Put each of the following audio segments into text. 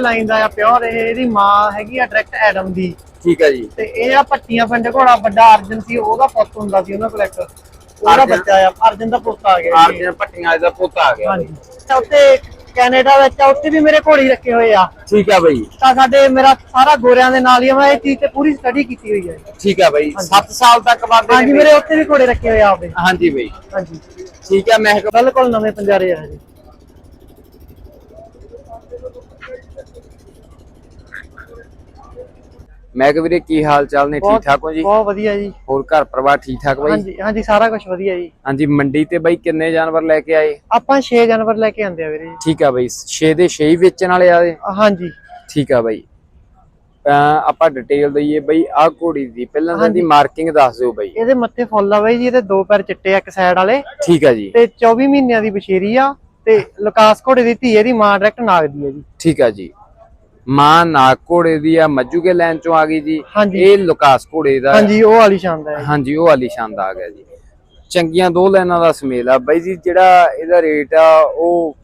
Line ਦਾ ਆ pure ਇਹ ਇਹਦੀ ਮਾਂ ਹੈਗੀ ਆ ਡਾਇਰੈਕਟ ਐਡਮ ਦੀ। ਠੀਕ ਹੈ ਜੀ। ਤੇ ਇਹ ਆ ਪੱਟੀਆਂ ਪਿੰਡ ਘੋੜਾ ਵੱਡਾ ਅਰਜਨ ਸੀ ਉਹਦਾ ਪੁੱਤ ਹੁੰਦਾ ਸੀ ਉਹਨਾਂ ਕੋਲ ਇੱਕ। ਉਹਦਾ ਅਰਜਨ? ਬੱਚਾ ਆ ਅਰਜਨ ਦਾ ਪੁੱਤ ਆ ਗਿਆ ਜੀ। ਆਰਜਨ ਪੱਟੀਆਂ ਦਾ ਪੋਤਾ ਆ ਗਿਆ। ਹਾਂਜੀ। ਤੇ ਉੱਥੇ ਕੈਨੇਡਾ ਵਿੱਚ ਆ, ਉੱਥੇ ਵੀ ਮੇਰੇ ਘੋੜੀ ਰੱਖੇ ਹੋਏ ਆ। ਠੀਕ ਹੈ ਬਾਈ। ਤਾਂ ਸਾਡੇ ਮੇਰਾ ਸਾਰਾ ਗੋਰਿਆਂ ਦੇ ਨਾਲ ਹੀ ਆ ਮੈਂ ਇਹ ਚੀਜ਼ ਤੇ ਪੂਰੀ ਸਟੱਡੀ ਕੀਤੀ ਹੋਈ ਹੈ ਠੀਕ ਹੈ ਬਾਈ। 7 ਸਾਲ ਤੱਕ ਵਾਦੇ ਹਾਂਜੀ ਮੇਰੇ ਉੱਥੇ ਵੀ ਘੋੜੇ ਰੱਖੇ ਹੋਏ ਆ ਆਪਦੇ। ਹਾਂਜੀ ਬਾਈ। ਹਾਂਜੀ। ਠੀਕ ਹੈ ਮੈਂ ਬਿਲਕੁਲ ਨਵੇਂ ਪੰਜਾਰੇ ਆ ਜੀ। ਮੈਂ ਕਿ ਵੀਰੇ ਕੀ ਹਾਲ ਚਾਲ ਨੇ? ਠੀਕ ਠਾਕ ਹੋ ਜੀ? ਬਹੁਤ ਵਧੀਆ ਜੀ। ਹੋਰ ਘਰ ਪਰਿਵਾਰ ਠੀਕ ਠਾਕ ਬਾਈ? ਹਾਂਜੀ ਹਾਂਜੀ ਸਾਰਾ ਕੁਝ ਵਧੀਆ ਜੀ। ਹਾਂਜੀ ਮੰਡੀ ਤੇ ਬਾਈ ਕਿੰਨੇ ਜਾਨਵਰ ਲੈ ਕੇ ਆਏ? ਆਪਾਂ 6 ਜਾਨਵਰ ਲੈ ਕੇ ਆਂਦੇ ਆ ਵੀਰੇ। ਠੀਕ ਆ ਬਾਈ 6 ਦੇ 6 ਹੀ ਵੇਚਣ ਵਾਲੇ ਆਏ ਹਾਂਜੀ। ਠੀਕ ਆ ਬਾਈ। ਆਪਾਂ ਡਿਟੇਲ ਦਈਏ ਬਾਈ ਆਹ ਘੋੜੀ ਦੀ ਪਹਿਲਾਂ ਇਹਦੀ ਮਾਰਕਿੰਗ ਦੱਸ ਦਿਓ ਬਾਈ। ਇਹਦੇ ਮੱਥੇ ਫੁੱਲ ਆ ਬਾਈ ਜੀ ਇਹਦੇ ਦੋ ਪੈਰ ਚਿੱਟੇ ਆ ਇੱਕ ਸਾਈਡ ਵਾਲੇ। ਠੀਕ ਆ ਜੀ। ਤੇ 24 ਮਹੀਨਿਆਂ ਦੀ ਬਸ਼ੇਰੀ ਆ ਤੇ ਲਕਾਸ ਘੋੜੇ ਦੀ ਧੀ ਇਹਦੀ ਮਾਂ ਡਾਇਰੈਕਟ ਨਾਗ ਦੀ ਹੈ ਜੀ। ਠੀਕ ਆ ਜੀ। ਮਾਂ ਨਾਗ ਘੋੜੇ ਦੀ ਆ ਮੱਜੂ ਕੇ ਲੈਣ ਚੋਂ ਆ ਗਈ ਜੀ। ਇਹ ਲੁਕਾਸ ਘੋੜੇ ਦਾ। ਹਾਂਜੀ ਉਹ ਵਾਲੀ ਸ਼ਾਨਦਾਰ ਹੈ ਹਾਂਜੀ ਉਹ ਵਾਲੀ ਸ਼ਾਨਦ ਆ ਗਿਆ ਜੀ। ਚੰਗੀਆਂ ਦੋ ਲਾਈਨਾਂ ਦਾ ਸਮੇਲ ਆ। ਬਾਈ ਜੀ ਜਿਹੜਾ ਇਹਦਾ ਰੇਟ ਆ ਉਹ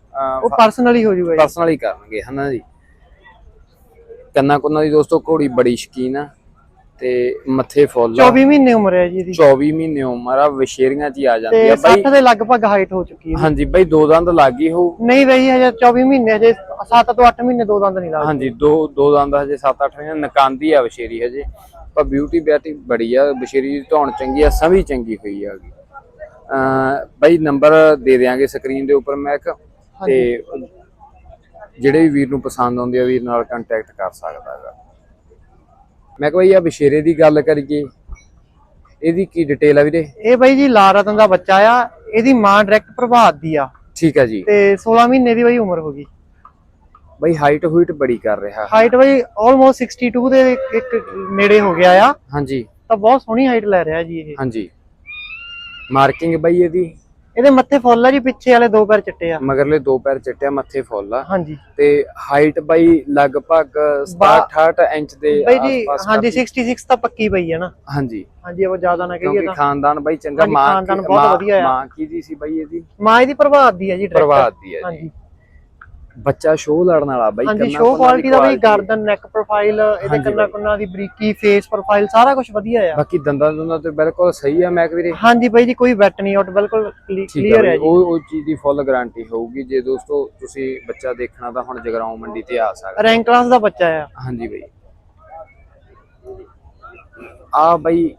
ਉਹ ਪਰਸਨਲੀ ਹੋ ਜੂਗਾ ਪਰਸਨਲੀ ਕਰਨਗੇ ਹਨਾ ਜੀ। ਕੰਨਾ ਕੁੰਨਾ ਦੀ ਦੋਸਤੋ ਘੋੜੀ ਬੜੀ ਸ਼ਕੀਨ ਆ ਤੇ ਮੱਥੇ ਫੁੱਲ ਆ। 24 ਮਹੀਨੇ ਉਮਰ ਹੈ ਜੀ ਇਹਦੀ। 24 ਮਹੀਨੇ ਉਮਰ ਆ ਵਿਸ਼ੇਰੀਆਂ ਚ ਆ ਜਾਂਦੀ ਆ। ਬਾਈ 60 ਦੇ ਲਗਭਗ ਹਾਈਟ ਹੋ ਚੁੱਕੀ ਹੈ ਹਾਂਜੀ ਬਾਈ ਦੋ ਦੰਦ ਲੱਗੀ ਹੋ ਨਹੀਂ ਬਈ ਹਜੇ 24 ਮਹੀਨੇ ਹਜੇ 7 ਤੋਂ 8 ਮਹੀਨੇ ਦੋ ਦੰਦ ਨਹੀਂ ਲੱਗਦੇ ਹਾਂਜੀ ਦੋ ਦੋ ਦੰਦ ਹਜੇ 7-8 ਮਹੀਨੇ ਨਕਾਂਦੀ ਆ ਵਿਸ਼ੇਰੀ ਹਜੇ। ਪਰ ਬਿਊਟੀ ਬਿਆਟੀ ਬੜੀ ਆ ਵਿਸ਼ੇਰੀ ਦੀ ਧੌਣ ਚੰਗੀ ਆ ਸਭੀ ਚੰਗੀ ਹੋਈ ਆ ਅ ਬਾਈ ਨੰਬਰ ਦੇ ਦਿਆਂਗੇ ਸਕਰੀਨ ਦੇ ਉੱਪਰ ਮੈਂ ਇੱਕ ਤੇ ਜਿਹੜੇ ਵੀ ਵੀਰ ਨੂੰ ਪਸੰਦ ਆਉਂਦੇ ਆ ਵੀਰ ਨਾਲ ਕੰਟੈਕਟ ਕਰ ਸਕਦਾ ਹੈਗਾ। ਮੈਂ ਕਿਹਾ ਬਈ ਆ ਵਿਸ਼ੇਰੇ ਦੀ ਗੱਲ ਕਰੀਏ ਇਹਦੀ ਕੀ ਡਿਟੇਲ ਆ ਵੀਰੇ? ਇਹ ਬਈ ਜੀ ਲਾਲ ਰਤਨ ਦਾ ਬੱਚਾ ਆ ਇਹਦੀ ਮਾਂ ਡਾਇਰੈਕਟ ਪ੍ਰਭਾਤ ਦੀ ਆ। ਠੀਕ ਆ ਜੀ। ਤੇ 16 ਮਹੀਨੇ ਦੀ ਬਈ ਉਮਰ ਹੋ ਗਈ। ਬਈ ਹਾਈਟ ਹੂਈਟ ਬੜੀ ਕਰ ਰਿਹਾ ਹਾਈਟ ਬਈ ਆਲਮੋਸਟ 62 ਦੇ ਇੱਕ ਨੇੜੇ ਹੋ ਗਿਆ ਆ। ਹਾਂਜੀ। ਤਾਂ ਬਹੁਤ ਸੋਹਣੀ ਹਾਈਟ ਲੈ ਰਿਹਾ ਜੀ ਇਹ। ਹਾਂਜੀ। ਮਾਰਕਿੰਗ ਬਈ ਇਹਦੀ? ਇਹਦੇ ਮੱਥੇ ਫੁੱਲ ਆ ਜੀ ਪਿੱਛੇ ਵਾਲੇ ਦੋ ਪੈਰ ਚਿੱਟੇ ਆ। ਮਗਰਲੇ ਦੋ ਪੈਰ ਚਿੱਟਿਆ ਮੱਥੇ ਫੁੱਲ ਆ। ਹਾਂਜੀ। ਤੇ ਹਾਈਟ ਬਾਈ ਲਗਭਗ 67 ਇੰਚ ਦੇ ਬਈ ਜੀ ਹਾਂਜੀ ਕਾਫੀ- 66 ਤਾਂ ਪੱਕੀ ਪਈ ਹੈ ਨਾ। ਹਾਂਜੀ। ਹਾਂਜੀ ਉਹ ਜ਼ਿਆਦਾ ਨਾ ਕਹੀਏ ਕਿਉਂਕਿ ਤਾਂ। ਖਾਨਦਾਨ ਬਾਈ ਚੰਗਾ ਮਾਂ ਖਾਨਦਾਨ ਬਹੁਤ ਮਾਂ- ਵਧੀਆ ਆ। ਮਾਂ ਕੀ ਦੀ ਸੀ ਬਾਈ ਇਹਦੀ? ਮਾਂ ਇਹਦੀ ਪ੍ਰਭਾਤ ਦੀ ਹੈ ਜੀ। ਪ੍ਰਭਾਤ ਦੀ ਹੈ ਜੀ। ਹਾਂਜੀ। ਬੱਚਾ ਸ਼ੋਅ ਲੜਨ ਵਾਲਾ ਬਾਈ ਹਾਂਜੀ ਕੰਨਾਂ ਸ਼ੋ ਕੁੰਨਾਂ ਕੁਆਲਿਟੀ ਦਾ ਬਈ quality। ਗਰਦਨ ਨੈਕ ਪ੍ਰੋਫਾਈਲ ਇਹਦੇ ਹਾਂਜੀ ਕੰਨਾਂ। ਕੁੰਨਾਂ ਦੀ ਬਰੀਕੀ ਫੇਸ ਪ੍ਰੋਫਾਈਲ ਸਾਰਾ ਕੁਝ ਵਧੀਆ ਆ। ਬਾਕੀ ਦੰਦਾਂ ਦੁੰਦਾਂ ਤੇ ਬਿਲਕੁਲ ਸਹੀ ਆ ਮੈਂ ਵੀਰੇ। ਹਾਂਜੀ ਬਾਈ ਜੀ ਕੋਈ ਵੈਟ ਨਹੀਂ ਆਊਟ ਬਿਲਕੁਲ ਕਲੀਅਰ ਹੈ ਜੀ। ਉਹ ਉਹ ਚੀਜ਼ ਦੀ ਫੁੱਲ ਗਾਰੰਟੀ ਹੋਊਗੀ ਜੇ ਦੋਸਤੋ ਤੁਸੀਂ ਬੱਚਾ ਦੇਖਣਾ ਤਾਂ ਹੁਣ ਜਗਰਾਉਂ ਮੰਡੀ ਤੇ ਆ ਸਕਦੇ। ਰੈਂਕ ਕਲਾਸ ਦਾ ਬੱਚਾ ਆ। ਹਾਂਜੀ ਬਾਈ। ਆ ਬਾਈ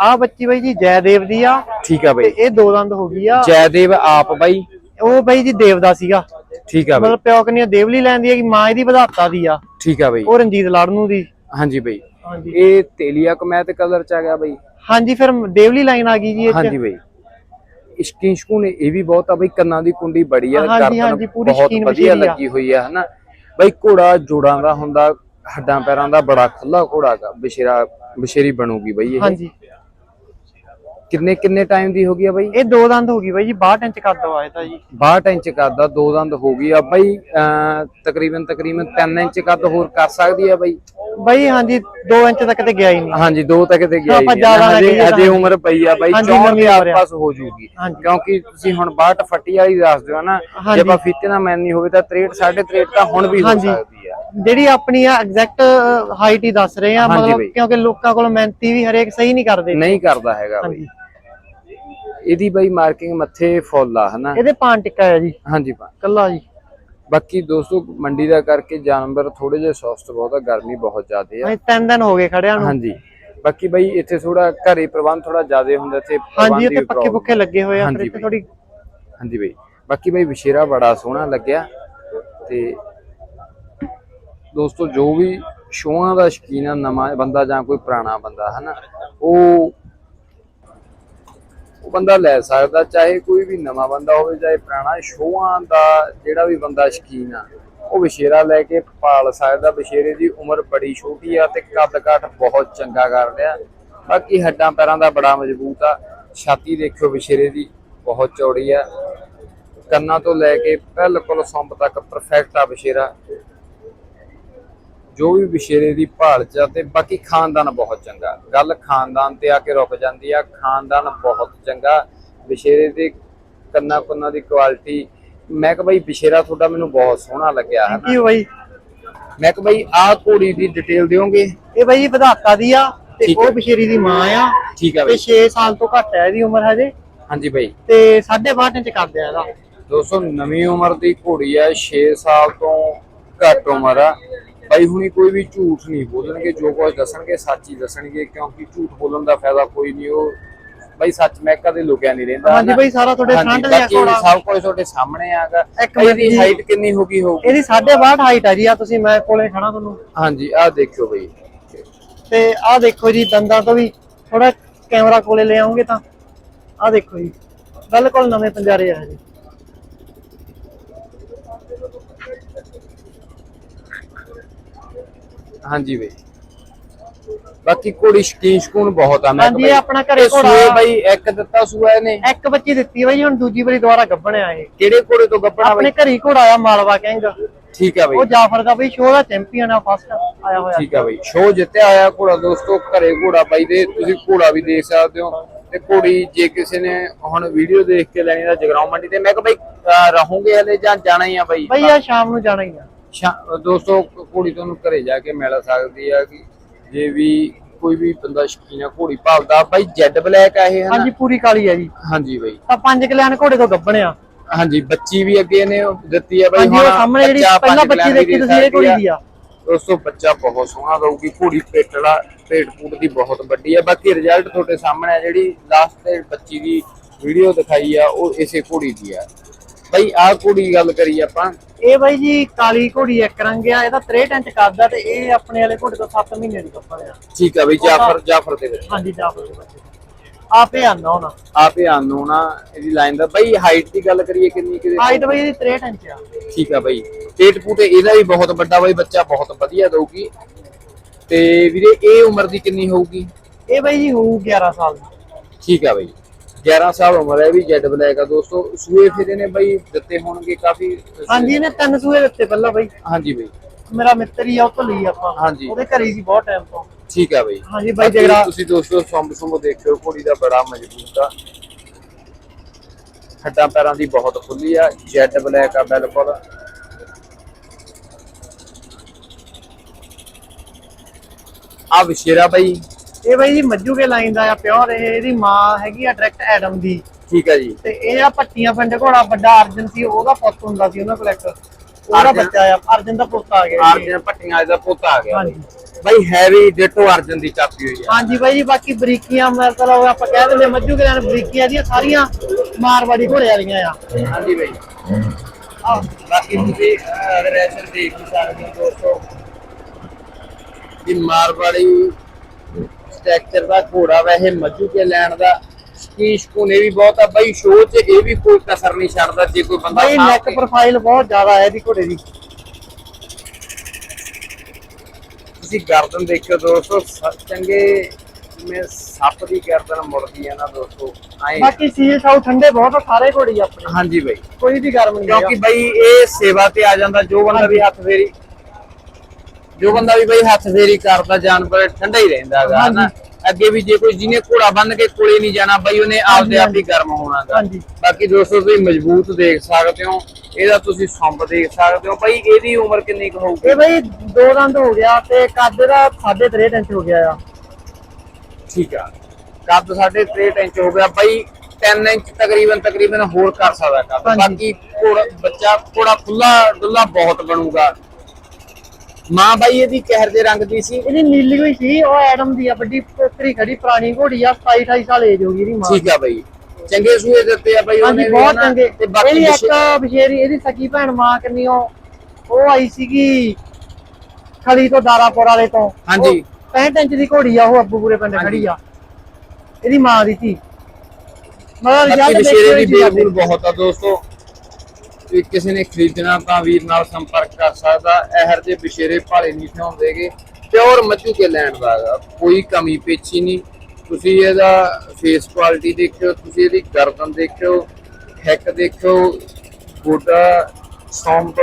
ਆ ਬੱਚੀ ਬਾਈ ਜੀ ਜੈਦੇਵ ਦੀ ਆ ਠੀਕ ਆ ਬਾਈ। ਇਹ ਦੋ ਦੰਦ ਹੋ ਗਈ ਆ। ਜੈਦੇਵ ਆਪ ਬਾਈ। ਉਹ ਬਾਈ ਜੀ ਦੇਵ ਦਾ ਸੀਗਾ। ਠੀਕ ਆ ਬਾਈ। ਮਤਲਬ ਪਿਓ ਕਨੀਆਂ ਦੇਵਲੀ ਲੈਂਦੀ ਹੈ ਕਿ ਮਾਂ ਇਹਦੀ ਵਧਾਤਾ ਦੀ ਆ। ਠੀਕ ਆ ਬਾਈ। ਉਹ ਰਣਜੀਤ ਲਾੜਨੂ ਦੀ। ਹਾਂਜੀ ਬਾਈ। ਹਾਂਜੀ। ਇਹ ਤੇਲੀਆ ਕਮੈਤ ਕਲਰ ਚ ਆ ਗਿਆ ਬਾਈ। ਹਾਂਜੀ ਫਿਰ ਦੇਵਲੀ ਲਾਈਨ ਆ ਗਈ ਜੀ ਇਹ 'ਚ। ਹਾਂਜੀ ਬਾਈ। ਇਸ਼ਕੀਨ ਸ਼ਕੂਨ ਇਹ ਵੀ ਬਹੁਤ ਆ ਬਾਈ ਕੰਨਾਂ ਦੀ ਕੁੰਡੀ ਬੜੀ ਆ ਹਾਂਜੀ, ਗਰਦਨ ਹਾਂਜੀ, ਪੂਰੀ ਬਹੁਤ ਸ਼ੌਕੀਨ ਵਧੀਆ ਮਸ਼ੀਨ ਆ। ਲੱਗੀ ਹੋਈ ਆ ਹਨਾ? ਬਾਈ ਘੋੜਾ ਜੋੜਾਂ ਦਾ ਹੁੰਦਾ ਹੱਡਾਂ ਪੈਰਾਂ ਦਾ ਬੜਾ ਖੁੱਲਾ ਘੋੜਾ ਗਾ ਬਸ਼ੇਰਾ ਬਸ਼ੇਰੀ ਬਣੂਗੀ ਬਾਈ ਇਹ। ਹਾਂਜੀ। ਕਿੰਨੇ ਕਿੰਨੇ ਟਾਈਮ ਦੀ ਹੋ ਗਈ ਆ ਬਾਈ? ਇਹ ਦੋ ਦੰਦ ਹੋ ਗਈ ਬਾਈ ਜੀ 62 ਇੰਚ ਕੱਦ ਆਇਆ ਤਾਂ ਜੀ। 62 ਇੰਚ ਕੱਦ ਦਾ ਦੋ ਦੰਦ ਹੋ ਗਈ ਆ ਬਾਈ। ਤਕਰੀਬਨ ਤਕਰੀਬਨ 3 ਇੰਚ ਕੱਦ ਹੋਰ ਕਰ ਸਕਦੀ ਆ ਬਾਈ? ਬਾਈ ਹਾਂਜੀ 2 ਇੰਚ ਤੱਕ ਤੇ ਗਿਆ ਹੀ ਨਹੀਂ। ਹਾਂਜੀ ਦੋ ਤੱਕ ਤੇ ਗਿਆ ਹੀ ਜ਼ਿਆਦਾ ਨਾ ਹਜੇ ਕਹੀਏ ਤਾਂ ਹਜੇ ਉਮਰ ਪਈ ਆ ਬਾਈ ਹਾਂਜੀ, 64 ਨਵੀਂ ਦੇ ਉਮਰ ਆ। ਆਸ-ਪਾਸ ਹੋ ਜੂਗੀ। ਕਿਉਂਕਿ ਤੁਸੀਂ ਹੁਣ 62 ਫੱਟੀ ਵਾਲੀ ਦੱਸ ਦਿਓ ਨਾ ਜੇ। ਆਪਾਂ ਫੀਤੇ ਨਾਲ ਮੈਨੀ ਹੋਵੇ ਤਾਂ 63 63 ਤਾਂ ਹੁਣ ਵੀ ਹੋ। ਸਕਦੀ ਆ। ਜਿਹੜੀ ਆਪਣੀ ਆ ਐਗਜ਼ੈਕਟ ਹਾਈਟ ਹੀ ਦੱਸ ਰਹੇ ਆ ਹਾਂਜੀ ਮਤਲਬ ਬਾਈ। ਕਿਉਂਕਿ ਲੋਕਾਂ ਕੋਲ ਮਿਹਨਤੀ ਵੀ ਹਰੇਕ ਸਹੀ ਨਹੀਂ ਕਰਦੇ। ਨਹੀਂ ਕਰਦਾ ਹੈਗਾ ਬਾਈ। ਹਾਂਜੀ। ਇਹਦੀ ਬਾਈ ਮਾਰਕਿੰਗ ਮੱਥੇ ਫੁੱਲ ਆ ਹਨਾ? ਇਹਦੇ ਪਾਨ ਟਿੱਕਾ ਹੈ ਜੀ। ਹਾਂਜੀ ਪਾ। ਕੱਲਾ ਜੀ। ਬਾਕੀ ਦੋਸਤੋ ਮੰਡੀ ਦਾ ਕਰਕੇ ਜਾਨਵਰ ਥੋੜੇ ਜਿਹਾ ਸੌਸਤ ਬਹੁਤ ਆ ਗਰਮੀ ਬਹੁਤ ਜ਼ਿਆਦੇ ਆ। ਅਸੀਂ ਤਿੰਨ ਦਿਨ ਹੋ ਗਏ ਖੜਿਆਂ ਨੂੰ। ਹਾਂਜੀ। ਬਾਕੀ ਬਾਈ ਇੱਥੇ ਥੋੜਾ ਘਰੇ ਪ੍ਰਬੰਧ ਥੋੜਾ ਜ਼ਿਆਦੇ ਹੁੰਦਾ ਇੱਥੇ ਪ੍ਰਬੰਧ ਹਾਂਜੀ ਦੀ ਉੱਤੇ ਪੱਕੇ problem- ਪੁੱਕੇ ਲੱਗੇ ਹੋਏ ਆ ਫਿਰ ਹਾਂਜੀ ਇੱਥੇ ਬਾਈ। ਥੋੜੀ ਹਾਂਜੀ ਬਾਈ। ਬਾਕੀ ਬਾਈ ਵਿਸ਼ੇਰਾ ਬੜਾ ਸੋਹਣਾ ਲੱਗਿਆ ਤੇ ਦੋਸਤੋ, ਜੋ ਵੀ ਸ਼ੋਆਂ ਦਾ ਸ਼ਕੀਨ ਆ, ਨਵਾਂ ਬੰਦਾ ਜਾਂ ਕੋਈ ਪੁਰਾਣਾ ਬੰਦਾ, ਹਨਾ, ਉਹ ਉਹ ਬੰਦਾ ਲੈ ਸਕਦਾ, ਚਾਹੇ ਕੋਈ ਵੀ ਨਵਾਂ ਬੰਦਾ ਹੋਵੇ, ਚਾਹੇ ਪੁਰਾਣਾ, ਸ਼ੋਆਂ ਦਾ ਜਿਹੜਾ ਵੀ ਬੰਦਾ ਸ਼ਕੀਨ ਆ, ਉਹ ਵਿਸ਼ੇਰਾ ਲੈ ਕੇ ਪਾਲ ਸਕਦਾ। ਵਿਸ਼ੇਰੇ ਦੀ ਉਮਰ ਬੜੀ ਛੋਟੀ ਆ ਤੇ ਕੱਦ ਕਾਠ ਬਹੁਤ ਚੰਗਾ ਕਰ ਲਿਆ ਬਾਕੀ ਹੱਡਾਂ ਪੈਰਾਂ ਦਾ ਬੜਾ ਮਜ਼ਬੂਤ ਆ। ਛਾਤੀ ਦੇਖਿਓ ਵਿਸ਼ੇਰੇ ਦੀ ਬਹੁਤ ਚੌੜੀ ਆ। ਕੰਨਾਂ ਤੋਂ ਲੈ ਕੇ ਬਿਲਕੁਲ ਸੁੰਬ ਤੱਕ ਪਰਫੈਕਟ ਆ ਵਿਸ਼ੇਰਾ ਜੋ ਵੀ ਵਿਸ਼ੇਰੇ ਦੀ ਭਾਲ ਚ ਆ ਤੇ ਬਾਕੀ ਖਾਨਦਾਨ ਬਹੁਤ ਚੰਗਾ। ਗੱਲ ਖਾਨਦਾਨ ਤੇ ਆ ਕੇ ਰੁਕ ਜਾਂਦੀ ਆ ਖਾਨਦਾਨ ਬਹੁਤ ਚੰਗਾ। ਵਿਸ਼ੇਰੇ ਦੇ ਕੰਨਾਂ ਕੁੰਨਾਂ ਦੀ ਕੁਆਲਿਟੀ ਮੈਂ ਕਿਹਾ ਬਈ ਵਿਸ਼ੇਰਾ ਤੁਹਾਡਾ ਮੈਨੂੰ ਬਹੁਤ ਸੋਹਣਾ ਲੱਗਿਆ ਹੈ ਥੈਂਕ ਯੂ ਬਾਈ। ਮੈਂ ਕਿਹਾ ਬਾਈ ਆਹ ਘੋੜੀ ਦੀ ਡਿਟੇਲ ਦਿਓਗੇ? ਇਹ ਬਾਈ ਵਿਧਾਤਾ ਦੀ ਆ ਤੇ ਉਹ ਹੈ। ਬਸ਼ੇਰੀ ਦੀ ਮਾਂ ਆ। ਠੀਕ ਆ ਤੇ ਬਾਈ। 6 ਸਾਲ ਤੋਂ ਘੱਟ ਹੈ ਇਹਦੀ ਉਮਰ ਹਜੇ। ਹਾਂਜੀ ਬਾਈ। ਤੇ 6.5 ਇੰਚ ਕਰਦੇ ਆ ਇਹਦਾ। ਦੋਸਤੋ ਨਵੀਂ ਉਮਰ ਦੀ ਘੋੜੀ ਆ 6 ਸਾਲ ਤੋਂ ਘੱਟ ਉਮਰ ਆ। ਬਾਈ ਹੁਣੀ ਕੋਈ ਵੀ ਝੂਠ ਨਹੀਂ ਬੋਲਣਗੇ ਜੋ ਕੁਝ ਦੱਸਣਗੇ ਸੱਚ ਹੀ ਦੱਸਣਗੇ ਕਿਉਂਕਿ ਝੂਠ ਬੋਲਣ ਦਾ ਫਾਇਦਾ ਕੋਈ ਨਹੀਂ ਉਹ ਬਾਈ ਸੱਚ ਮੈਂ ਕਦੇ ਲੁਕਿਆ ਨਹੀਂ ਰਹਿੰਦਾ ਹਾਂਜੀ। ਬਾਈ ਸਾਰਾ ਤੁਹਾਡੇ ਫਰੰਟ ਬਾਕੀ ਘੋੜਾ ਸਭ ਕੁਝ ਤੁਹਾਡੇ ਸਾਹਮਣੇ ਆਗਾ। ਇਹਦੀ। ਹਾਈਟ ਕਿੰਨੀ ਹੋ ਗਈ ਹੋਊਗੀ? ਇਹਦੀ 6.5 ਹਾਈਟ ਹੈ ਜੀ ਆ ਤੁਸੀਂ ਮੈਂ ਕੋਲੇ ਖੜਾ ਤੁਹਾਨੂੰ। ਹਾਂਜੀ ਆਹ ਦੇਖਿਓ ਬਾਈ। ਤੇ ਆਹ ਦੇਖੋ ਜੀ ਦੰਦਾਂ ਤੋਂ ਵੀ ਥੋੜਾ ਕੈਮਰਾ ਕੋਲੇ ਲੈ ਆਉਂਗੇ ਤਾਂ। ਆਹ ਦੇਖੋ ਜੀ ਬਿਲਕੁਲ ਨਵੇਂ ਪੰਜਾਰੇ ਆ ਜੀ ਹਾਂਜੀ ਬਾਈ। ਬਾਕੀ ਘੋੜੀ ਸ਼ਕੀਨ ਸ਼ਕੂਨ ਬਹੁਤ ਆ ਮੈਂ ਹਾਂਜੀ, ਆਪਣਾ ਘਰੇ ਇਹ ਸੂਏ ਘੋੜਾ- ਬਾਈ ਇੱਕ ਦਿੱਤਾ ਸੂਆ ਇਹਨੇ। ਇੱਕ ਬੱਚੀ ਦਿੱਤੀ ਬਾਈ ਹੁਣ ਦੂਜੀ ਵਾਰੀ ਦੁਬਾਰਾ ਗੱਭਣਿਆ ਇਹ। ਕਿਹੜੇ ਘੋੜੇ ਤੋਂ ਆਪਣੇ ਬਾਈ? ਘਰੀ ਘੋੜਾ ਆ ਮਾਲਵਾ ਕਹਿੰਗ ਠੀਕ ਆ ਬਾਈ। ਉਹ ਜਾਫਰ ਦਾ ਬਈ ਸ਼ੋਅ ਦਾ ਚੈਂਪੀਅਨ ਆ ਫਸਟ ਆਇਆ ਹੋਇਆ। ਠੀਕ ਆ ਬਾਈ। ਸ਼ੋਅ ਜਿੱਤਿਆ ਹੋਇਆ ਘੋੜਾ ਦੋਸਤੋ ਘਰੇ ਘੋੜਾ ਬਾਈ ਦੇ ਤੁਸੀਂ ਘੋੜਾ ਵੀ ਦੇਖ ਸਕਦੇ ਹੋ। ਤੇ ਘੋੜੀ ਜੇ ਕਿਸੇ ਨੇ ਹੁਣ ਵੀਡੀਓ ਦੇਖ ਕੇ ਲੈਣੀ ਤਾਂ ਜਗਰਾਉਂ ਮੰਡੀ ਤੇ ਮੈਂ ਕਿਹਾ ਬਾਈ ਰਹੋਗੇ ਹਲੇ ਜਾਂ ਜਾਣਾ ਹੀ ਆ ਬਾਈ? ਬਈ ਆ ਸ਼ਾਮ ਨੂੰ ਜਾਣਾ ਹੀ ਆ। ਸ਼ਾ- ਦੋਸਤੋ ਘੋੜੀ ਤੁਹਾਨੂੰ ਘਰੇ ਜਾ ਕੇ ਮਿਲ ਸਕਦੀ ਆ ਕਿ ਜੇ ਵੀ ਕੋਈ ਵੀ ਬੰਦਾ ਸ਼ਕੀਨ ਆ ਘੋੜੀ ਭਾਲਦਾ। ਬਾਈ ਜੈਡ ਬਲੈਕ ਆ ਇਹ ਹਨਾ? ਹਾਂਜੀ ਪੂਰੀ ਕਾਲੀ ਆ ਜੀ। ਹਾਂਜੀ ਬਾਈ। ਤਾਂ ਪੰਜ ਕਲਿਆਣ ਘੋੜੇ ਤੋਂ ਗੱਭਣਿਆ ਹਾਂਜੀ ਬੱਚੀ ਵੀ ਅੱਗੇ ਨੇ ਉਹ ਦਿੱਤੀ ਆ ਬਾਈ। ਹਾਂਜੀ ਉਹ ਸਾਹਮਣੇ ਜਿਹੜੀ ਬੱਚਾ ਪਹਿਲਾਂ ਪੰਜ ਬੱਚੀ ਦੇਖੀ ਤੁਸੀਂ ਇਹ ਘੋੜੀ ਦੀ ਆ। ਦੋਸਤੋ ਬੱਚਾ ਬਹੁਤ ਸੋਹਣਾ ਦਊਗੀ। ਘੋੜੀ ਪੇਟੜਾ ਪੇਟ ਪੂਟ ਦੀ ਬਹੁਤ ਵੱਡੀ ਆ। ਬਾਕੀ ਰਿਜ਼ਲਟ ਤੁਹਾਡੇ ਸਾਹਮਣੇ ਆ ਜਿਹੜੀ ਲਾਸਟ ਤੇ ਬੱਚੀ ਦੀ ਵੀਡੀਓ ਦਿਖਾਈ ਆ ਉਹ ਇਸੇ ਘੋੜੀ ਦੀ ਆ। ਬਾਈ ਆਹ ਘੋੜੀ ਗੱਲ ਕਰੀ ਆਪਾਂ ਇਹ ਬਾਈ ਜੀ ਕਾਲੀ ਘੋੜੀ ਇੱਕ ਰੰਗ ਆ ਇਹਦਾ 63 ਇੰਚ ਕਰਦਾ ਤੇ ਇਹ ਆਪਣੇ ਵਾਲੇ ਘੋੜੇ ਤੋਂ 7 ਮਹੀਨੇ ਦੀ ਗੱਭਣ ਆ। ਠੀਕ ਆ ਬਈ ਜਾਫਰ ਜਾਫਰ ਦੇ ਵਿੱਚ। ਹਾਂਜੀ ਜਾਫਰ ਦੇ ਬੱਚੇ ਆਪੇ ਆਂਦਾ ਹੁਣ। ਆਪੇ ਆਨੂ ਨਾ ਇਹਦੀ ਲਾਈਨ ਦਾ। ਬਾਈ ਹਾਈਟ ਦੀ ਗੱਲ ਕਰੀਏ ਕਿੰਨੀ ਕਿਤੇ ਹਾਈਟ ਬਾਈ ਇਹਦੀ 63 ਇੰਚ ਆ। ਠੀਕ ਆ ਬਾਈ। ਪੇਟ ਪੂਟ ਇਹਦਾ ਵੀ ਬਹੁਤ ਵੱਡਾ ਬਾਈ ਬੱਚਾ ਬਹੁਤ ਵਧੀਆ ਦਊਗੀ। ਤੇ ਵੀਰੇ ਇਹ ਉਮਰ ਦੀ ਕਿੰਨੀ ਹੋਊਗੀ? ਇਹ ਬਾਈ ਜੀ ਹੋਊ 11 ਸਾਲ ਦੀ। ਠੀਕ ਆ ਬਾਈ। 11 ਸਾਲ ਉਮਰ ਹੈ ਵੀ ਜੈਡ ਬਲੈਕ ਆ ਦੋਸਤੋ। ਸੂਏ ਫਿਰ ਇਹਨੇ ਬਾਈ ਦਿੱਤੇ ਹੋਣਗੇ ਕਾਫੀ ਹਾਂਜੀ ਇਹਨੇ ਤਿੰਨ ਸੂਏ ਦਿੱਤੇ ਪਹਿਲਾਂ ਬਾਈ। ਹਾਂਜੀ ਬਾਈ। ਮੇਰਾ ਮਿੱਤਰ ਹੀ ਆ ਉਹ ਤੋਂ ਲਈ ਆਪਾਂ। ਹਾਂਜੀ। ਉਹਦੇ ਘਰੇ ਸੀ ਬਹੁਤ ਟਾਈਮ ਤੋਂ। ਠੀਕ ਆ ਬਾਈ। ਹਾਂਜੀ ਬਾਈ ਜਗਰਾ ਤੁਸੀਂ ਦੋਸਤੋ ਸੰਭ ਸੰਭ ਦੇਖਿਓ ਘੋੜੀ ਦਾ ਬੜਾ ਮਜ਼ਬੂਤ ਆ। ਹੱਡਾਂ ਪੈਰਾਂ ਦੀ ਬਹੁਤ ਖੁੱਲੀ ਆ ਜੈਡ ਬਲੈਕ ਆ ਬਿਲਕੁਲ। ਆ ਵਿਸ਼ੇਰਾ ਬਾਈ। ਇਹ ਬਾਈ ਜੀ ਮੱਜੂ ਕੇ ਲਾਈਨ ਦਾ ਆ ਪਿਓਰ ਇਹ ਇਹਦੀ ਮਾਂ ਹੈਗੀ ਆ ਡਾਇਰੈਕਟ ਐਡਮ ਦੀ। ਠੀਕ ਆ ਜੀ। ਤੇ ਇਹ ਆ ਪੱਟੀਆਂ ਪਿੰਡ ਘੋੜਾ ਵੱਡਾ ਅਰਜਨ ਸੀ ਉਹਦਾ ਪੁੱਤ ਹੁੰਦਾ ਸੀ ਉਹਨਾਂ ਕੋਲ ਇੱਕ। ਉਹਦਾ ਅਰਜਨ? ਬੱਚਾ ਆ ਅਰਜਨ ਦਾ ਪੁੱਤ ਆ ਗਿਆ ਜੀ। ਆਰਜਨ ਪੱਟੀਆਂ ਦਾ ਪੁੱਤ ਆ ਗਿਆ ਹਾਂਜੀ। ਬਾਈ। ਹੈਵੀ ਡਿਟੋ ਅਰਜਨ ਦੀ ਚਾਪੀ ਹੋਈ ਆ। ਹਾਂਜੀ ਬਾਈ ਜੀ ਬਾਕੀ ਬਰੀਕੀਆਂ ਮਤਲਬ ਆਪਾਂ ਕਹਿ ਦਿੰਦੇ ਹਾਂ ਮੱਜੂ ਕੇ ਲਾਈਨ ਬਰੀਕੀਆਂ ਦੀਆਂ ਸਾਰੀਆਂ ਮਾਰਵਾੜੀ ਘੋੜੇ ਵਾਲੀਆਂ ਆ। ਹਾਂਜੀ ਬਾਈ। ਆਹ। ਬਾਕੀ ਤੁਸੀਂ ਰੈਸ਼ਨ ਦੇਖ ਹੀ ਸਕਦੇ ਹੋ ਦੋਸਤੋ ਇਹ ਮਾਰਵਾੜੀ ਸਟ੍ਰਕਚਰ ਦਾ ਘੋੜਾ ਵੈਸੇ ਮੱਜੂ ਕੇ ਲੈਣ ਦਾ ਸ਼ਕੀਸ਼ ਕੋਨੇ ਵੀ ਬਹੁਤ ਆ। ਬਾਈ ਸ਼ੋਅ 'ਚ ਇਹ ਵੀ ਕੋਈ ਕਸਰ ਨਹੀਂ ਛੱਡਦਾ ਜੇ ਕੋਈ ਬੰਦਾ ਬਾਈ ਨੈਕ ਪ੍ਰੋਫਾਈਲ ਬਹੁਤ ਜ਼ਿਆਦਾ ਹੈ ਇਹਦੀ ਘੋੜੇ ਦੀ। ਤੁਸੀਂ ਗਰਦਨ ਦੇਖਿਓ ਦੋਸਤੋ ਚੰਗੇ ਜਿਵੇਂ ਸੱਪ ਦੀ ਗਰਦਨ ਮੁੜਦੀ ਹੈ ਨਾ ਦੋਸਤੋ ਆਏ ਬਾਕੀ ਸੀਲ ਸਾਊ ਠੰਡੇ ਬਹੁਤ ਆ ਸਾਰੇ ਘੋੜੀ ਆਪਣੇ। ਹਾਂਜੀ ਬਾਈ। ਕੋਈ ਵੀ ਗਰਮ ਨਹੀਂ ਕਿਉਂਕਿ। ਬਈ ਇਹ ਸੇਵਾ ਤੇ ਆ ਜਾਂਦਾ ਜੋ ਬੰਦਾ ਵੀ ਹੱਥ ਫੇਰੀ ਜੋ ਬੰਦਾ ਵੀ ਬਈ ਹੱਥ ਫੇਰੀ ਕਰਦਾ ਜਾਨਵਰ ਠੰਡਾ ਹੀ ਰਹਿੰਦਾ ਹੈਗਾ ਹਨਾ? ਅੱਗੇ ਵੀ ਜੇ ਕੋਈ ਜਿਹਨੇ ਘੋੜਾ ਬੰਨ ਕੇ ਕੋਲੇ ਨਹੀਂ ਜਾਣਾ ਬਈ ਉਹਨੇ ਆਪਦੇ ਆਪ ਹੀ ਗਰਮ ਹੋਣਾ ਗਾ ਹਾਂਜੀ। ਬਾਕੀ ਦੋਸਤੋ ਤੁਸੀਂ ਮਜ਼ਬੂਤ ਦੇਖ ਸਕਦੇ ਹੋ ਇਹਦਾ ਤੁਸੀਂ ਸੰਭ ਦੇਖ ਸਕਦੇ ਹੋ। ਬਈ ਇਹਦੀ ਉਮਰ ਕਿੰਨੀ ਕੁ ਹੋਊਗੀ? ਇਹ ਬਾਈ ਦੋ ਦੰਦ ਹੋ ਗਿਆ ਤੇ ਕੱਦ ਦਾ 3.5 ਇੰਚ ਹੋ ਗਿਆ ਆ। ਠੀਕ ਆ। ਕੱਦ ਸਾਡੇ 63 ਇੰਚ ਹੋ ਗਿਆ। ਬਈ 3 ਇੰਚ ਤਕਰੀਬਨ ਤਕਰੀਬਨ ਹੋਰ ਕਰ ਸਕਦਾ ਕੱਦ। ਬਾਕੀ ਘੋੜਾ ਬੱਚਾ ਘੋੜਾ ਖੁੱਲਾ ਡੁੱਲਾ ਬਹੁਤ ਬਣੂਗਾ। ਮਾਂ ਬਾਈ ਇਹਦੀ ਕਹਿਰ ਦੇ ਰੰਗ ਦੀ ਸੀ। ਇਹਦੀ ਨੀਲੀ ਹੋਈ ਸੀ ਉਹ ਐਡਮ ਦੀ ਆ ਵੱਡੀ ਪੋਤਰੀ ਖੜੀ ਪੁਰਾਣੀ ਘੋੜੀ ਆ 27 28 ਸਾਲ ਏਜ ਹੋ ਗਈ ਇਹਦੀ ਮਾਂ ਠੀਕ ਆ ਬਾਈ। ਚੰਗੇ ਸੂਏ ਦਿੱਤੇ ਆ ਬਾਈ ਹਾਂਜੀ ਵੀ ਬਹੁਤ ਹਨਾ। ਚੰਗੇ। ਤੇ ਬਾਕੀ ਇਹਦੀ ਇੱਕ ਬਸ਼ੇਰੀ ਇਹਦੀ ਸਕੀ ਭੈਣ ਮਾਂ ਕਿੰਨੀ ਉਹ ਉਹ ਆਈ ਸੀਗੀ ਖਲੀ ਤੋਂ ਦਾਰਾਪੁਰ ਵਾਲੇ ਤੋਂ। ਹਾਂਜੀ। ਉਹ 65 ਇੰਚ ਦੀ ਘੋੜੀ ਆ ਉਹ ਅੱਬੂਪੁਰੇ ਪਿੰਡ ਖੜੀ ਆ। ਇਹਦੀ ਮਾਂ ਦੀ ਸੀ ਮਗਰ ਬਾਕੀ ਜਦ ਵਿਸ਼ੇਰੇ ਦੀ ਬਹੁਤ ਆ ਦੋਸਤੋ। ਵੀ ਕਿਸੇ ਨੇ ਖਰੀਦਣਾ ਤਾਂ ਵੀਰ ਨਾਲ ਸੰਪਰਕ ਕਰ ਸਕਦਾ। ਇਹਰ ਦੇ ਵਿਸ਼ੇਰੇ ਭਾਲੇ ਨਹੀਂ ਹੁੰਦੇਗੇ ਪਿਓਰ ਮੱਝੂ ਕੇ ਲੈਣ ਦਾ ਕੋਈ ਕਮੀ ਪੇਚੀ ਨਹੀਂ। ਤੁਸੀਂ ਇਹਦਾ ਫੇਸ ਕੁਆਲਿਟੀ ਦੇਖਿਓ, ਤੁਸੀਂ ਇਹਦੀ ਗਰਦਨ ਦੇਖਿਓ ਹੈਕ ਦੇਖਿਓ, ਗੋਡਾ ਸੌਂਪ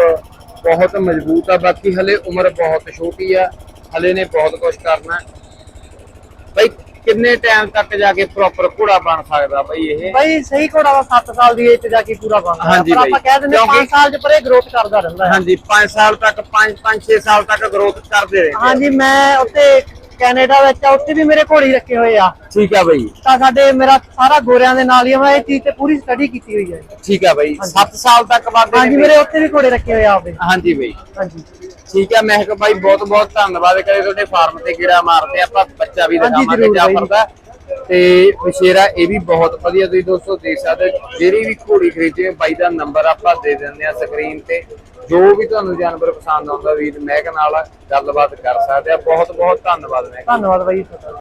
ਬਹੁਤ ਮਜ਼ਬੂਤ ਆ। ਬਾਕੀ ਹਲੇ ਉਮਰ ਬਹੁਤ ਛੋਟੀ ਆ। ਹਲੇ ਨੇ ਬਹੁਤ ਕੁਝ ਕਰਨਾ। ਹੈ। ਕਿੰਨੇ ਟਾਈਮ ਤੱਕ ਜਾ ਕੇ ਪ੍ਰੋਪਰ ਘੋੜਾ ਬਣ ਸਕਦਾ ਬਾਈ ਇਹ ਬਾਈ ਸਹੀ ਘੋੜਾ ਦਾ 7 ਸਾਲ ਦੀ ਏਜ ਤੇ ਜਾ ਕੇ ਪੂਰਾ ਬਣਦਾ। ਹਾਂਜੀ ਪਰ ਬਾਈ। ਆਪਾਂ ਕਹਿ ਦਿੰਦੇ ਕਿਉਂਕਿ- 5 ਸਾਲ ਚ ਪਰ ਗਰੋਥ ਕਰਦਾ ਰਹਿੰਦਾ ਹੈ ਹਾਂਜੀ 5 ਸਾਲ ਤੱਕ 5 5 6 ਸਾਲ ਤੱਕ ਗਰੋਥ ਕਰਦੇ ਰਹੇ ਹਾਂਜੀ ਮੈਂ ਉੱਥੇ ਕੈਨੇਡਾ ਵਿੱਚ ਆ ਉੱਥੇ ਵੀ ਮੇਰੇ ਘੋੜੇ ਰੱਖੇ ਹੋਏ ਆ। ਠੀਕ ਆ ਬਾਈ। ਤਾਂ ਸਾਡੇ ਮੇਰਾ ਸਾਰਾ ਗੋਰਿਆਂ ਦੇ ਨਾਲ ਹੀ ਆ, ਮੈਂ ਇਹ ਚੀਜ਼ ਤੇ ਪੂਰੀ ਸਟੱਡੀ ਕੀਤੀ ਹੋਈ ਹੈ ਠੀਕ ਆ ਬਾਈ 7 ਸਾਲ ਤੱਕ ਵੱਧਦੇ ਹਾਂਜੀ ਨੇ ਮੇਰੇ ਉੱਥੇ ਵੀ ਘੋੜੇ ਰੱਖੇ ਹੋਏ ਆ ਆਪੇ ਹਾਂਜੀ ਬਾਈ। ਹਾਂਜੀ। ਠੀਕ ਹੈ ਮਹਿਕ ਬਾਈ ਬਹੁਤ ਬਹੁਤ ਧੰਨਵਾਦ ਕਰੇ ਤੁਹਾਡੇ ਫਾਰਮ ਤੇ ਗੇੜਾ ਮਾਰਦੇ ਆਪਾਂ ਬੱਚਾ ਵੀ ਹਾਂਜੀ, ਦਿਖਾਵਾਂਗੇ ਜ਼ਰੂਰ ਬਾਈ। ਜਾਫਰ ਦਾ ਤੇ ਵਿਸ਼ੇਰਾ ਇਹ ਵੀ ਬਹੁਤ ਵਧੀਆ ਤੁਸੀਂ ਦੋਸਤੋ ਦੇਖ ਸਕਦੇ ਹੋ। ਜਿਹੜੀ ਵੀ ਘੋੜੀ ਖਰੀਦੇ ਬਾਈ ਦਾ ਨੰਬਰ ਆਪਾਂ ਦੇ ਦਿੰਦੇ ਆ ਸਕਰੀਨ ਤੇ। ਜੋ ਵੀ ਤੁਹਾਨੂੰ ਜਾਨਵਰ ਪਸੰਦ ਆਉਂਦਾ ਵੀਰ ਮਹਿਕ ਨਾਲ ਗੱਲਬਾਤ ਕਰ ਸਕਦੇ ਆ ਬਹੁਤ ਬਹੁਤ ਧੰਨਵਾਦ ਮਹਿਕ ਧੰਨਵਾਦ ਬਾਈ ਤੁਹਾਡਾ।